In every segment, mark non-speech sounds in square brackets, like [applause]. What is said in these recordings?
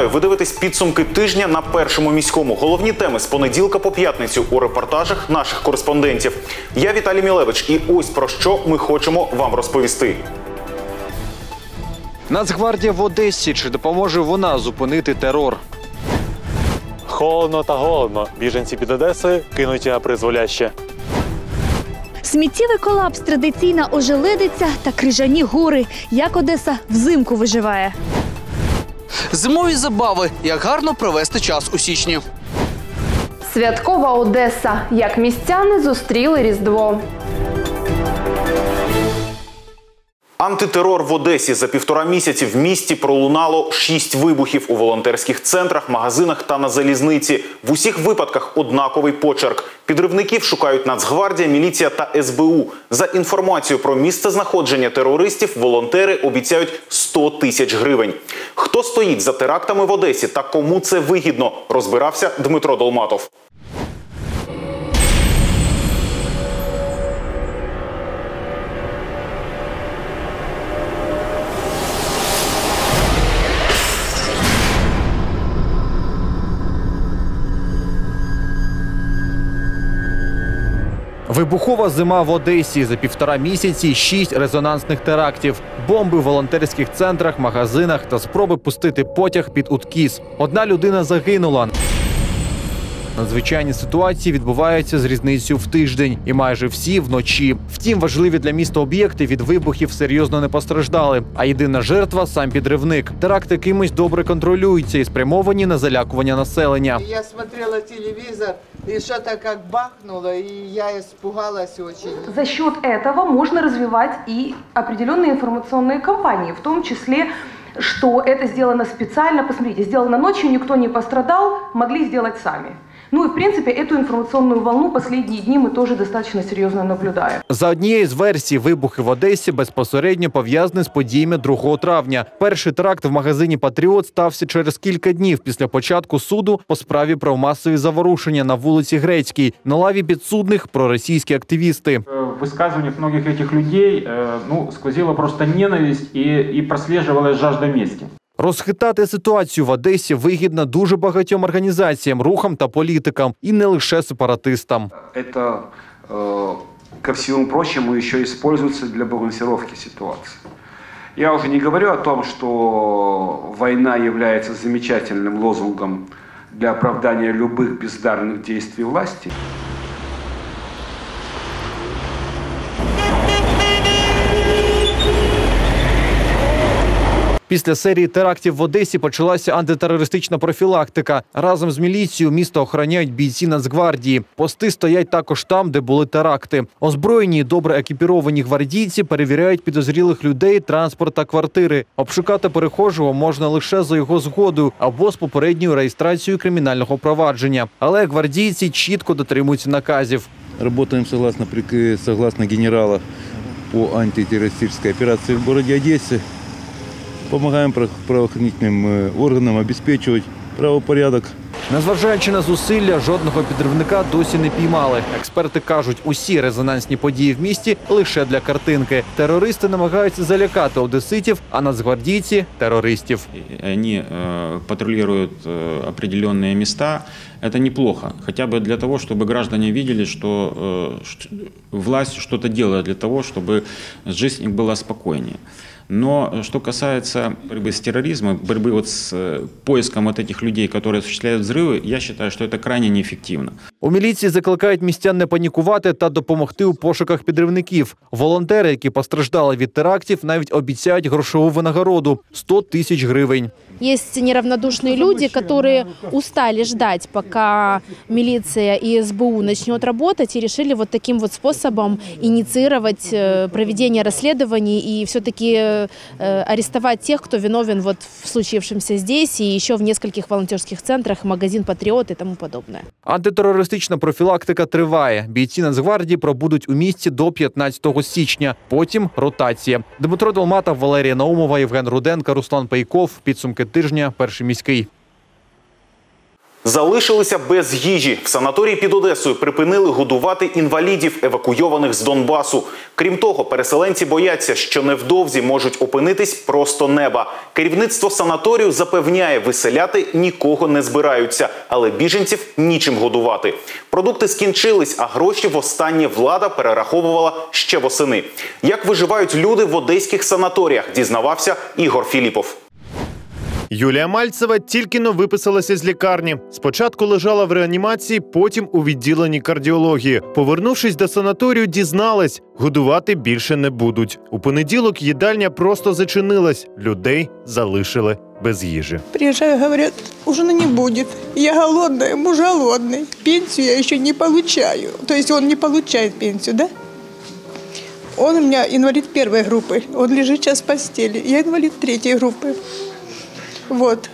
Вітаю! Ви дивитесь підсумки тижня на першому міському. Головні теми з понеділка по п'ятницю у репортажах наших кореспондентів. Я Віталій Мілевич, і ось про що ми хочемо вам розповісти. Нацгвардія в Одесі. Чи допоможе вона зупинити терор? Холодно та голодно. Біженці під Одесою кинуті на призволяще. Сміттєвий колапс, традиційна ожеледиця та крижані гори. Як Одеса взимку виживає. Зимові забави. Як гарно провести час у січні. Святкова Одеса. Як містяни зустріли Різдво. Антитерор в Одесі за півтора місяці в місті пролунало шість вибухів у волонтерських центрах, магазинах та на залізниці. В усіх випадках однаковий почерк. Підривників шукають Нацгвардія, міліція та СБУ. За інформацією про місце знаходження терористів, волонтери обіцяють 100 тисяч гривень. Хто стоїть за терактами в Одесі та кому це вигідно, розбирався Дмитро Долматов. Вибухова зима в Одесі за півтора місяці. Шість резонансних терактів, бомби в волонтерських центрах, магазинах та спроби пустити потяг під уткіс. Одна людина загинула. Надзвичайні ситуації відбуваються з різницею в тиждень, і майже всі вночі. Втім, важливі для міста об'єкти від вибухів серйозно не постраждали. А єдина жертва сам підривник. Теракти кимось добре контролюються і спрямовані на залякування населення. Я смотрела телевизор, и что-то как бахнуло, и я испугалась очень. За счет этого можно развивать и определенные информационные кампании, в том числе что это сделано специально. Посмотрите, сделано ночью, никто не пострадал, могли сделать сами. Ну и, в принципе, эту информационную волну последние дни мы тоже достаточно серьезно наблюдаем. За однією з версій, вибухи в Одесі безпосередньо пов'язані з подіями 2 травня. Перший теракт в магазині Патріот стався через кілька днів після початку суду по справі про масові заворушення на вулиці Грецькій. На лаві підсудних проросійські активісти. В высказываниях многих этих людей э, ну, сквозила просто ненависть и, и прослеживалась жажда мести. Розхитати ситуацію в Одесі вигідно дуже багатьом організаціям, рухам та політикам, і не лише сепаратистам. Это, э, ко всему прочему, еще используется для балансировки ситуации. Я уже не говорю о том, что война является замечательным лозунгом для оправдания любых бездарных действий власти. Після серії терактів в Одесі почалася антитерористична профілактика. Разом з міліцією місто охороняють бійці Нацгвардії. Пости стоять також там, де були теракти. Озброєні добре екіпіровані гвардійці перевіряють підозрілих людей, транспорт та квартири. Обшукати перехожого можна лише за його згодою або з попередньою реєстрацією кримінального провадження. Але гвардійці чітко дотримуються наказів. Работаем согласно, согласно генерала по антитеррористической операции в городе Одессе. Помогаем право- правоохранительным э, органам обеспечивать правопорядок. Незважаючи на зусилля, жодного підривника досі не піймали. Експерти кажуть, усі резонансні події в місті лише для картинки. Терористи намагаються залякати одеситів, а нацгвардійці терористів. они э, патрулируют э, определенные места, это неплохо. Хотя бы для того, чтобы граждане видели, что э, ш- власть что-то делает для того, чтобы жизнь их была спокойнее. Но э, что касается борьбы с терроризмом, борьбы вот с э, поиском вот этих людей, которые осуществляют взрывы, я считаю, что это крайне неэффективно. У міліції закликають містян не панікувати та допомогти у пошуках підривників. Волонтери, які постраждали від терактів, навіть обіцяють грошову винагороду 100 тисяч гривень. Есть неравнодушные люди, которые устали ждать, пока милиция и СБУ начнет работать, и решили вот таким вот способом инициировать э, проведение расследований и все-таки э, арестовать тех, кто виновен вот в случившемся здесь и еще в нескольких волонтерских центрах, магазин «Патриот» и тому подобное. Антитерористична профілактика триває. Бійці Нацгвардії пробудуть у місті до 15 січня. Потім ротація. Дмитро Долматов, Валерія Наумова, Євген Руденко, Руслан Пайков. Підсумки тижня. Перший міський. Залишилися без їжі. В санаторії під Одесою припинили годувати інвалідів, евакуйованих з Донбасу. Крім того, переселенці бояться, що невдовзі можуть опинитись просто неба. Керівництво санаторію запевняє, виселяти нікого не збираються, але біженців нічим годувати. Продукти скінчились, а гроші востаннє влада перераховувала ще восени. Як виживають люди в одеських санаторіях, дізнавався Ігор Філіпов. Юлія Мальцева тільки но виписалася з лікарні. Спочатку лежала в реанімації, потім у відділенні кардіології. Повернувшись до санаторію, дізналась, годувати більше не будуть. У понеділок їдальня просто зачинилась. Людей залишили без їжі. Приезжаю, говорят, ужина не будет. Я голодная, муж голодный. Пенсию я еще не получаю. То есть он не получает пенсию, да? Он у меня инвалид первой группы. Он лежит сейчас в постели. Я инвалид третьей группы. Вот.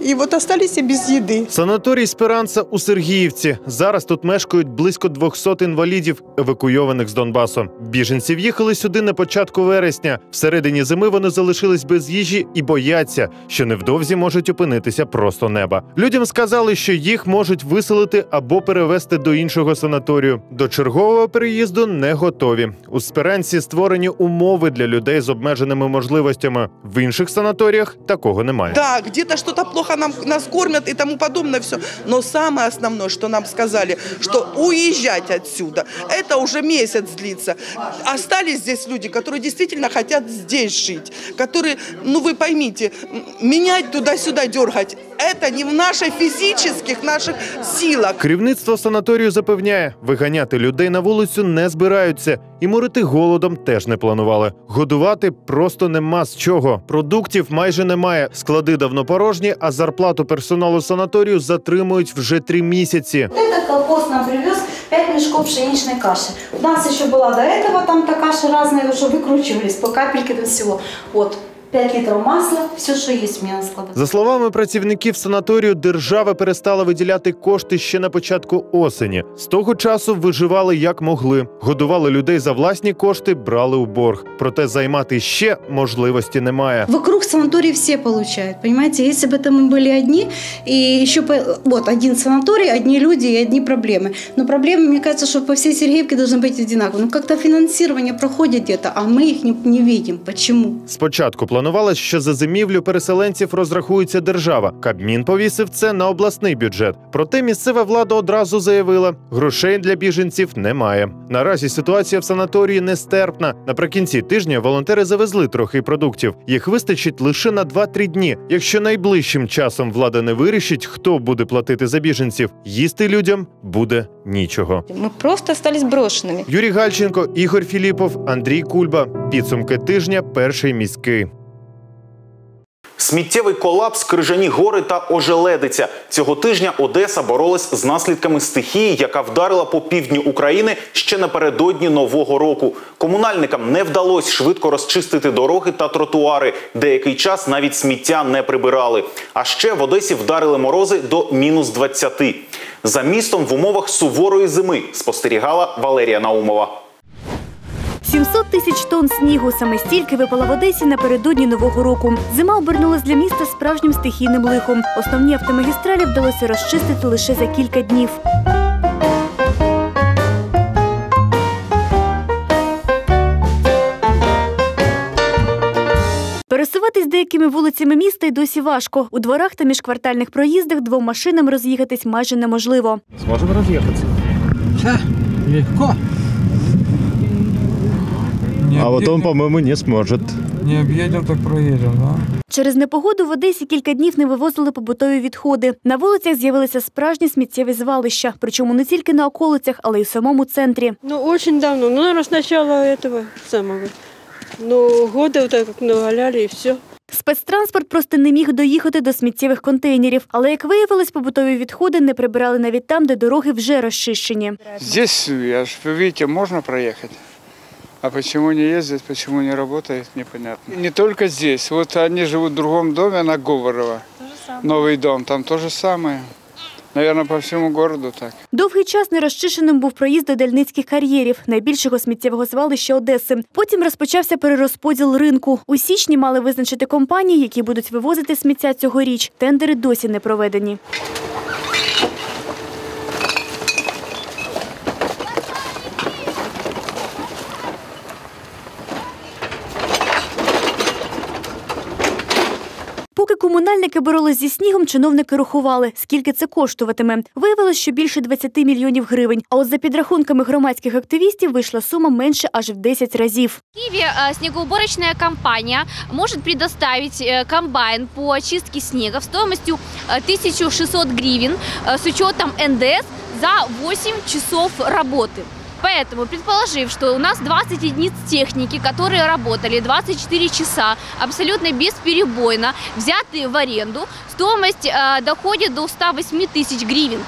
І от осталися без їди. Санаторій Спиранца у Сергіївці. Зараз тут мешкають близько 200 інвалідів, евакуйованих з Донбасу. Біженці в'їхали сюди на початку вересня. Всередині зими вони залишились без їжі і бояться, що невдовзі можуть опинитися просто неба. Людям сказали, що їх можуть виселити або перевезти до іншого санаторію. До чергового переїзду не готові. У Спиранці створені умови для людей з обмеженими можливостями. В інших санаторіях такого немає. Да, где-то что-то плохо нам, нас кормят и тому подобное все. Но самое основное, что нам сказали, что уезжать отсюда, это уже месяц длится. Остались здесь люди, которые действительно хотят здесь жить, которые, ну вы поймите, менять туда-сюда, дергать, это не в наших физических, наших силах. Керівництво санаторію запевняє, виганяти людей на вулицю не збираються, і морити голодом теж не планували. Годувати просто нема з чого. Продуктів майже немає. Склади давно порожні, а зарплату персоналу санаторію затримують вже три місяці. Этот колхоз нам привез 5 мешков пшеничной каши. У нас еще была до этого там та каша разная, уже выкручивались по капельке до всего. Вот, 5 литров масла, все, что есть у меня на складах. За словами працівників санаторію, держава перестала виділяти кошти ще на початку осені. З того часу виживали як могли, годували людей за власні кошти, брали у борг. Проте займати ще можливості немає. Вокруг санаторий все получают, понимаете? Если бы это мы были одни, и еще по- вот один санаторий, одни люди и одни проблемы. Но проблемы, мне кажется, что по всей Сергеевке должны быть одинаковые. Ну как-то финансирование проходит где-то, а мы их не, не видим. Почему? Спочатку планувалось, що за зимівлю переселенців розрахується держава. Кабмін повісив це на обласний бюджет. Проте місцева влада одразу заявила, грошей для біженців немає. Наразі ситуація в санаторії нестерпна. Наприкінці тижня волонтери завезли трохи продуктів. Їх вистачить лише на 2-3 дні. Якщо найближчим часом влада не вирішить, хто буде платити за біженців, їсти людям буде нічого. Мы просто остались брошенными. Юрій Гальченко, Ігор Філіпов, Андрій Кульба. Підсумки тижня. Перший міський. Сміттєвий колапс, крижані гори та ожеледиця. Цього тижня Одеса боролась з наслідками стихії, яка вдарила по півдню України ще напередодні Нового року. Комунальникам не вдалося швидко розчистити дороги та тротуари. Деякий час навіть сміття не прибирали. А ще в Одесі вдарили морози до мінус 20. За містом в умовах суворої зими спостерігала Валерія Наумова. 700 тисяч тонн снігу саме стільки випало в Одесі напередодні нового року. Зима обернулась для міста справжнім стихійним лихом. Основні автомагістралі вдалося розчистити лише за кілька днів. Пересуватись деякими вулицями міста й досі важко. У дворах та міжквартальних проїздах двом машинам роз'їхатись майже неможливо. Сможем разъехаться? Да, легко. а вот он, по-моему, не сможет. Не объедем, так проедем, да? Через непогоду в Одесі кілька днів не вивозили побутові відходи. На вулицях з'явилися справжні сміттєві звалища, причому не тільки на околицях, але й у самому центрі. Ну, очень давно. Ну, наверное, с начала этого самого. Ну, года вот так как наваляли и все. Спецтранспорт просто не міг доїхати до сміттєвих контейнерів. Але як виявилось, побутові відходи не прибирали навіть там, де дороги вже розчищені. Здесь, я ж, вы видите, можно проехать. А почему не ездят, почему не работает, непонятно. Не только здесь. Вот они живут в другом доме на Говорово. Новый дом, там то же самое. Наверное, по всему городу так. Довгий час нерозчищеним був проїзд до Дальницьких кар'єрів, найбільшого сміттєвого звалища Одеси. Потім розпочався перерозподіл ринку. У січні мали визначити компанії, які будуть вивозити сміття цьогоріч. Тендери досі не проведені. комунальники боролись зі снігом, чиновники рахували, скільки це коштуватиме. Виявилось, що більше 20 мільйонів гривень. А от за підрахунками громадських активістів вийшла сума менше аж в 10 разів. В Киеве э, снегоуборочная компания может предоставить э, комбайн по очистке снега стоимостью э, 1600 гривен э, с учетом НДС за 8 часов работы. Поэтому, предположив, что у нас 20 единиц техники, которые работали 24 часа абсолютно бесперебойно, взятые в аренду, стоимость э, доходит до 108 тысяч гривен.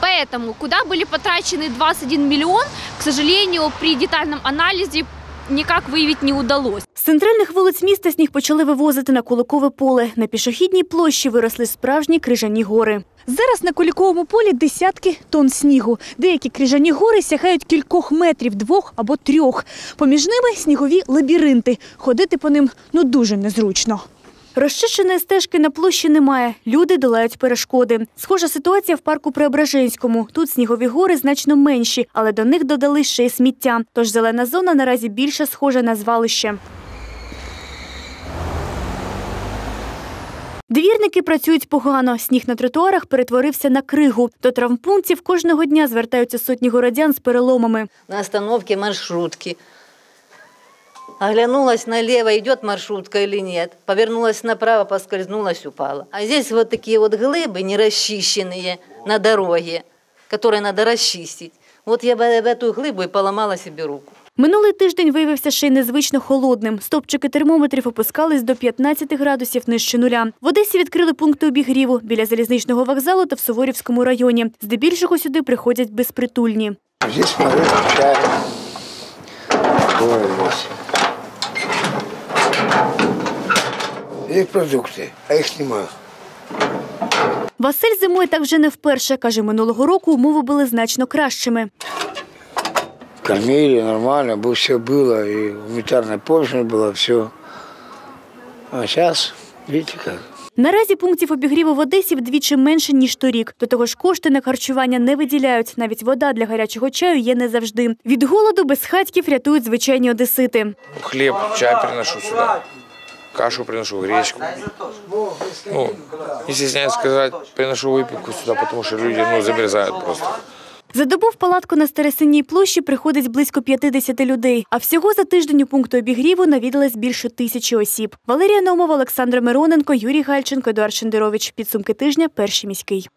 Поэтому, куда были потрачены 21 миллион, к сожалению, при детальном анализе никак выявить не удалось. З центральних вулиць міста сніг почали вивозити на Куликове поле. На пішохідній площі виросли справжні крижані гори. Зараз на Куликовому полі десятки тонн снігу. Деякі крижані гори сягають кількох метрів, двох або трьох. Поміж ними снігові лабіринти. Ходити по ним ну дуже незручно. Розчищеної стежки на площі немає. Люди долають перешкоди. Схожа ситуація в парку Преображенському. Тут снігові гори значно менші, але до них додали ще й сміття. Тож зелена зона наразі більше схожа на звалище. Двірники працюють погано. Сніг на тротуарах перетворився на кригу. До травмпунктів кожного дня звертаються сотні городян з переломами. на остановке маршрутки. Оглянулась налево, идет маршрутка или нет. Повернулась направо, поскользнулась, упала. А здесь вот такие вот глыбы, не расчищенные на дороге, которые надо расчистить. Вот я в в эту глыбу и поломала себе руку. Минулий тиждень виявився ще й незвично холодним. Стопчики термометрів опускались до 15 градусів нижче нуля. В Одесі відкрили пункти обігріву біля залізничного вокзалу та в Суворівському районі. Здебільшого сюди приходять безпритульні. Здесь. Ой, продукты, а их немало. Василь зимує так вже не вперше. Каже, минулого року умови були значно кращими. Кормили нормально, бы все было, и гуманитарная помощь была, все. А сейчас, видите как. Наразі пунктів обігріву в Одесі вдвічі менше, ніж торік. До того ж, кошти на харчування не виділяють. Навіть вода для гарячого чаю є не завжди. Від голоду безхатьків рятують звичайні одесити. Хлеб, чай приношу сюда. Кашу приношу, гречку. Ну, не стесняюсь сказать, приношу выпивку сюда, потому что люди ну, замерзают просто. За добу в палатку на Старосинній площі приходить близько 50 людей. А всього за тиждень у пункту обігріву навідалось більше тисячі осіб. Валерія Номова, Олександр Мироненко, Юрій Гальченко, Едуард Шендерович. Підсумки тижня. Перший міський.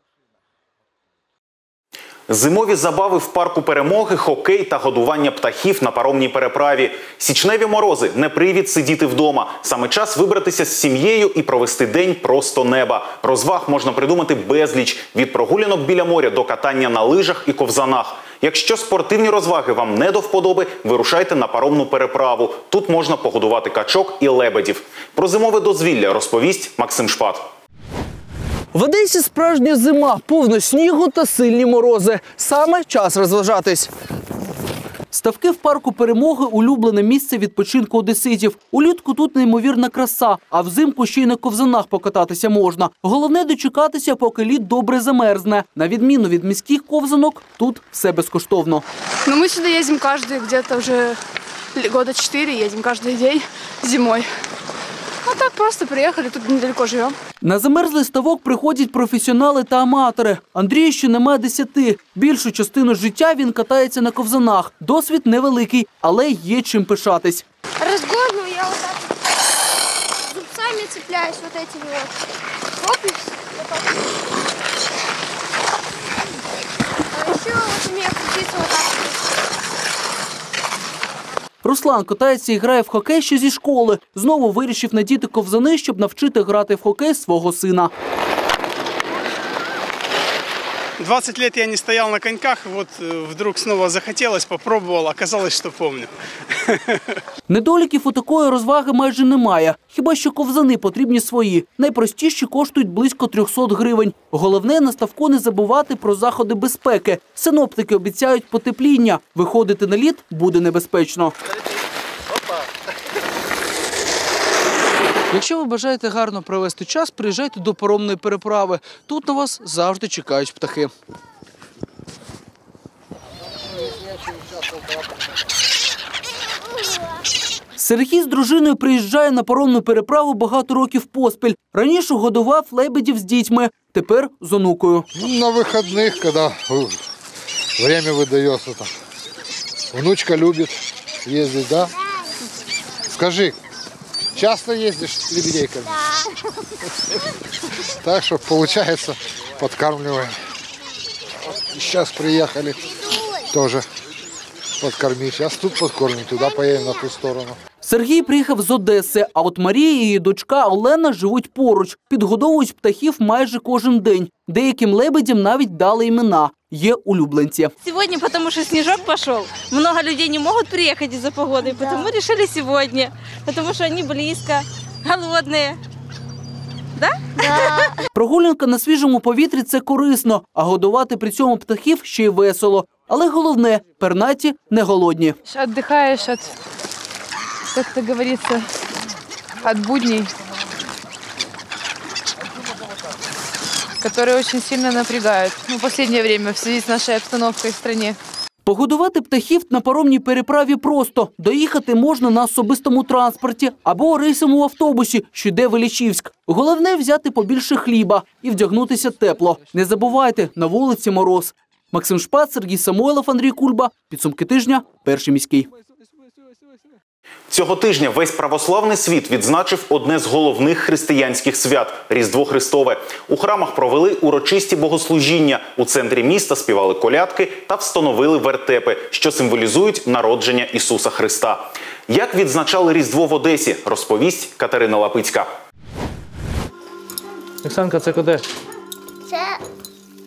Зимові забави в парку перемоги, хокей та годування птахів на паромній переправі. Січневі морози не привід сидіти вдома. Саме час вибратися з сім'єю і провести день просто неба. Розваг можна придумати безліч від прогулянок біля моря до катання на лижах і ковзанах. Якщо спортивні розваги вам не до вподоби, вирушайте на паромну переправу. Тут можна погодувати качок і лебедів. Про зимове дозвілля розповість Максим Шпат. В Одесі справжня зима, повно снігу та сильні морози. Саме час розважатись. Ставки в парку перемоги улюблене місце відпочинку одеситів. Улітку тут неймовірна краса, а взимку ще й на ковзанах покататися можна. Головне дочекатися, поки лід добре замерзне. На відміну від міських ковзанок, тут все безкоштовно. Ну, мы сюда ездим каждый, где-то уже года четыре ездим каждый день зимой. А так просто приехали, тут недалеко живем. На замерзлий ставок приходять професіонали та аматори. Андрію ще нема десяти. Більшу частину життя він катається на ковзанах. Досвід невеликий, але є чим пишатись. Разгону я вот так вот зубцами цепляюсь вот этими вот. Оп, так. А еще вот умею крутиться вот так вот. Руслан катається і грає в хокей ще зі школи. Знову вирішив надіти ковзани, щоб навчити грати в хокей свого сина. 20 лет я не стоял на коньках, вот э, вдруг снова захотелось, попробовал, оказалось, что помню. [laughs] Недоліків у такої розваги майже немає. Хіба що ковзани потрібні свої. Найпростіші коштують близько 300 гривень. Головне на ставку не забувати про заходи безпеки. Синоптики обіцяють потепління. Виходити на лід буде небезпечно. Якщо ви бажаєте гарно провести час, приїжджайте до паромної переправи. Тут на вас завжди чекають птахи. Сергій з дружиною приїжджає на паромну переправу багато років поспіль. Раніше годував лебедів з дітьми, тепер з онукою. Ну, на выходных, когда э, время выдается там. Внучка любит ездить, да? Скажи, часто ездишь с лебедейками? Так что получается, подкармливаем. Сейчас приехали тоже подкормить. Сейчас тут подкормим, туда поедем на ту сторону. Сергій приїхав з Одеси, а от Марія і її дочка Олена живуть поруч, підгодовують птахів майже кожен день. Деяким лебедям навіть дали імена. Є улюбленці. Сегодня, потому что снежок пошел, много людей не могут приехать из-за погоды, потому решили сегодня, потому что они близко, голодные. Да? Прогулянка на свіжому повітрі це корисно, а годувати при цьому птахів ще й весело. Але головне пернаті не голодні. Отдыхаешь от, как это говорится, от будней, которые очень сильно напрягают. Ну, в последнее время в связи с нашей обстановкой в стране. Погодувати птахів на паромній переправі просто. Доїхати можна на особистому транспорті або рейсовому автобусі, що йде в Ілічівськ. Головне взяти побільше хліба і вдягнутися тепло. Не забувайте, на вулиці мороз. Максим Шпац, Сергій Самойлов, Андрій Кульба. Підсумки тижня. Перший міський. Цього тижня весь православний світ відзначив одне з головних християнських свят Різдво Христове. У храмах провели урочисті богослужіння. У центрі міста співали колядки та встановили вертепи, що символізують народження Ісуса Христа. Як відзначали Різдво в Одесі, розповість Катерина Лапицька. Оксанка, це куди? Це,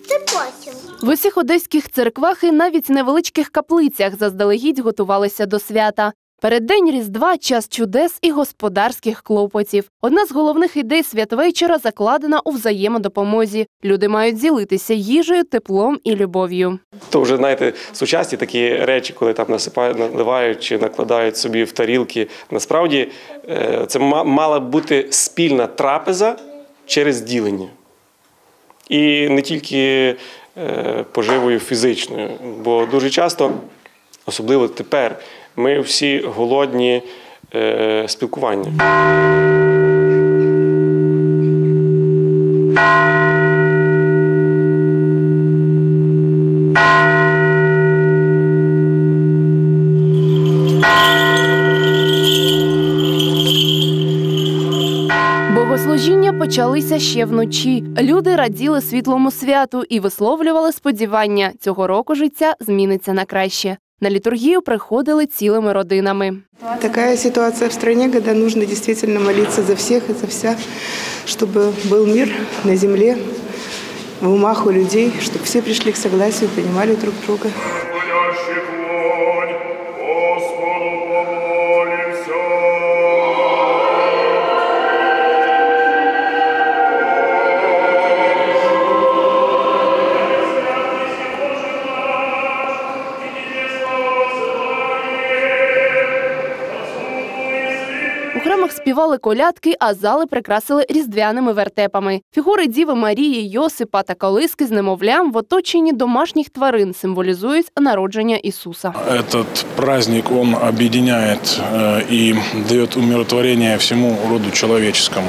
це потім. В усіх одеських церквах і навіть невеличких каплицях заздалегідь готувалися до свята. Переддень Різдва час чудес і господарських клопотів. Одна з головних ідей святвечора закладена у взаємодопомозі. Люди мають ділитися їжею, теплом і любов'ю. То вже знаєте, сучасні такі речі, коли там насипають, наливають чи накладають собі в тарілки. Насправді е, це мала бути спільна трапеза через ділення. І не тільки е, поживою фізичною, бо дуже часто, особливо тепер, ми всі голодні е, спілкування. Богослужіння почалися ще вночі. Люди раділи світлому святу і висловлювали сподівання, цього року життя зміниться на краще. На літургію приходили цілими родинами. Такая ситуация в стране, когда нужно действительно молиться за всех и за вся, чтобы был мир на земле, в умах у людей, чтобы все пришли к согласию, понимали друг друга. співали колядки, а зали прикрасили різдвяними вертепами. Фігури Діви Марії, Йосипа та Колиски з немовлям в оточенні домашніх тварин символізують народження Ісуса. Этот праздник, он объединяет э, и дает умиротворение всему роду человеческому.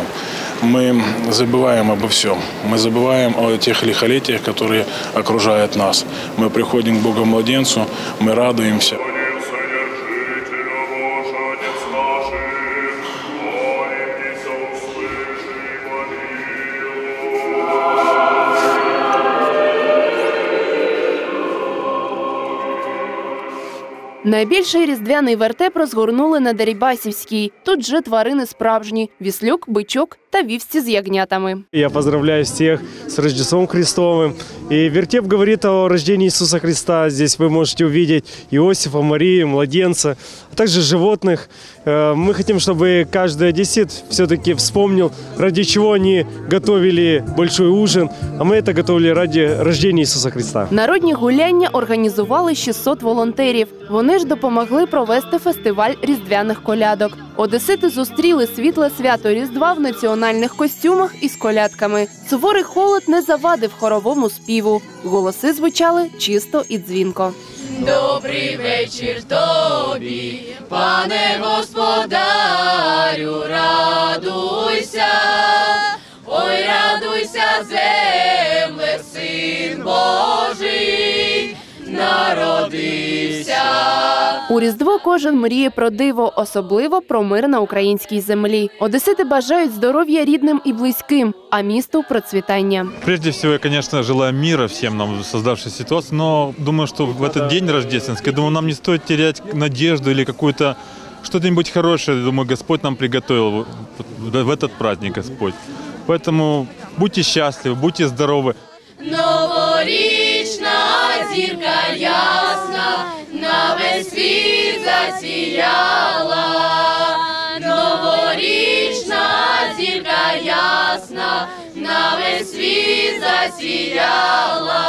Мы забываем обо всем. Мы забываем о тех лихолетиях, которые окружают нас. Мы приходим к Богу-младенцу, мы радуемся. Найбільший різдвяний вертеп розгорнули на Дерібасівській. Тут же тварини справжні: віслюк, бичок та вівці з ягнятами. Я поздравляю всех с Рождеством Христовым. И вертеп говорит о рождении Иисуса Христа. Здесь вы можете увидеть Иосифа, Марию, младенца, а также животных. Э, Мы хотим, чтобы каждый одессит все-таки вспомнил, ради чего они готовили большой ужин, а мы это готовили ради рождения Иисуса Христа. Народні гуляння організували 600 волонтерів. Вони ж допомогли провести фестиваль різдвяних колядок. Одесити зустріли світле свято Різдва в національних костюмах із колядками. Суворий холод не завадив хоровому співу. Голоси звучали чисто і дзвінко. Добрий вечір тобі, пане господарю, радуйся, ой, радуйся, земле, син Божий, народився. У Різдво кожен мріє про диво, особливо про мир на українській землі. Одесити бажають здоров'я рідним і близьким, а місту процвітання. Прежде всего, я, конечно, желаю мира всем нам в создавшей ситуации, но думаю, что в этот день рождественский, думаю, нам не стоит терять надежду или какую-то что-нибудь хорошее, думаю, Господь нам приготовил в- в в этот праздник, Господь. Поэтому будьте счастливы, будьте здоровы. Новорічна Зірка ясна, на весь світ засіяла. Новорічна зірка ясна, на весь світ засіяла.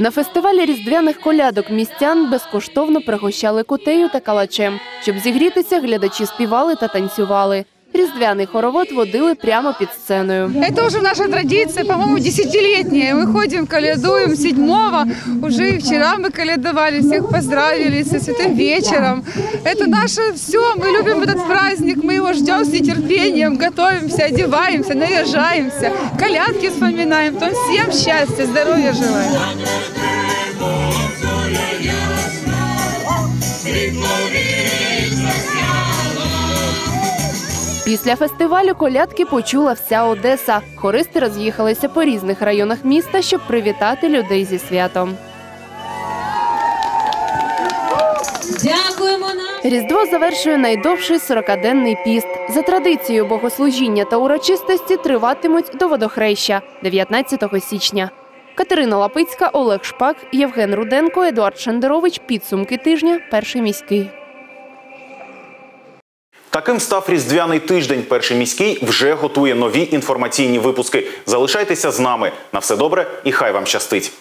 На фестивалі різдвяних колядок містян безкоштовно пригощали кутею та калачем. Щоб зігрітися, глядачі співали та танцювали. Різдвяний хоровод водили прямо під сценою. Это уже наша традиция, по-моему, десятилетняя. Мы ходим, колядуем седьмого. Уже и вчера мы колядовали, всех поздравили со святым вечером. Это наше все, мы любим этот праздник, мы его ждем с нетерпением, готовимся, одеваемся, наряжаемся, колядки вспоминаем. То всем счастья, здоровья желаем. Після фестивалю колядки почула вся Одеса. Хористи роз'їхалися по різних районах міста, щоб привітати людей зі святом. Дякуємо нам. Різдво завершує найдовший 40-денний піст. За традицією богослужіння та урочистості триватимуть до водохреща 19 січня. Катерина Лапицька, Олег Шпак, Євген Руденко, Едуард Шендерович. Підсумки тижня. Перший міський. Таким став різдвяний тиждень. Перший міський вже готує нові інформаційні випуски. Залишайтеся з нами. На все добре і хай вам щастить.